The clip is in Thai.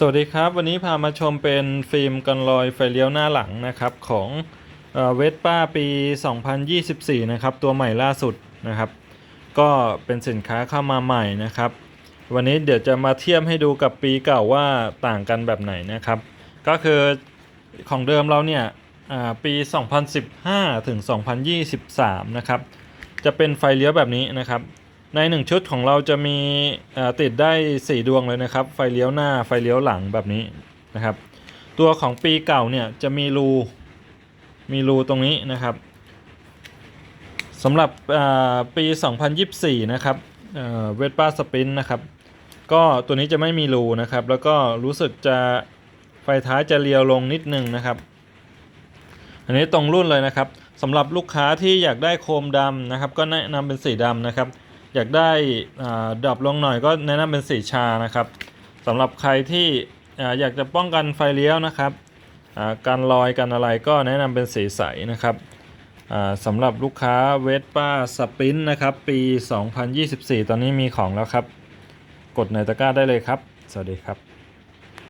สวัสดีครับวันนี้พามาชมเป็นฟิล์มกันรอยไฟเลี้ยวหน้าหลังนะครับของเวสป้าปี 2024 นะครับ ตัวใหม่ล่าสุดนะครับ ก็เป็นสินค้าเข้ามาใหม่นะครับ วันนี้เดี๋ยวจะมาเทียบให้ดูกับปีเก่าว่าต่างกันแบบไหนนะครับ ก็คือของเดิมเราเนี่ยปี 2015 ถึง 2023 นะครับ จะเป็นไฟเลี้ยวแบบนี้นะครับ ในหนึ่งชุดของเราจะมีติดได้ 4 ดวงเลยนะครับ ไฟเลี้ยวหน้าไฟเลี้ยวหลังแบบนี้นะครับ ตัวของปีเก่าเนี่ยจะมีรูมีรูตรงนี้นะครับสำหรับอ่าปี 2024 นะครับเวทป้าสปินนะครับ ก็ตัวนี้จะไม่มีรูนะครับ แล้วก็รู้สึกจะไฟท้ายจะเลียวลงนิดนึงนะครับ อันนี้ตรงรุ่นเลยนะครับสำหรับลูกค้าที่อยากได้โคมดำนะครับ ก็แนะนำเป็นสีดำนะครับ อยากได้ดับลงหน่อยก็แนะนำเป็นสีชานะครับสำหรับใครที่อยากจะป้องกันไฟเลี้ยวนะครับการลอยกันอะไรก็แนะนำเป็นสีใสนะครับสำหรับลูกค้าเวสป้าสปินนะครับ ปี 2024 ตอนนี้มีของแล้วครับ กดในตะกร้าได้เลยครับ สวัสดีครับ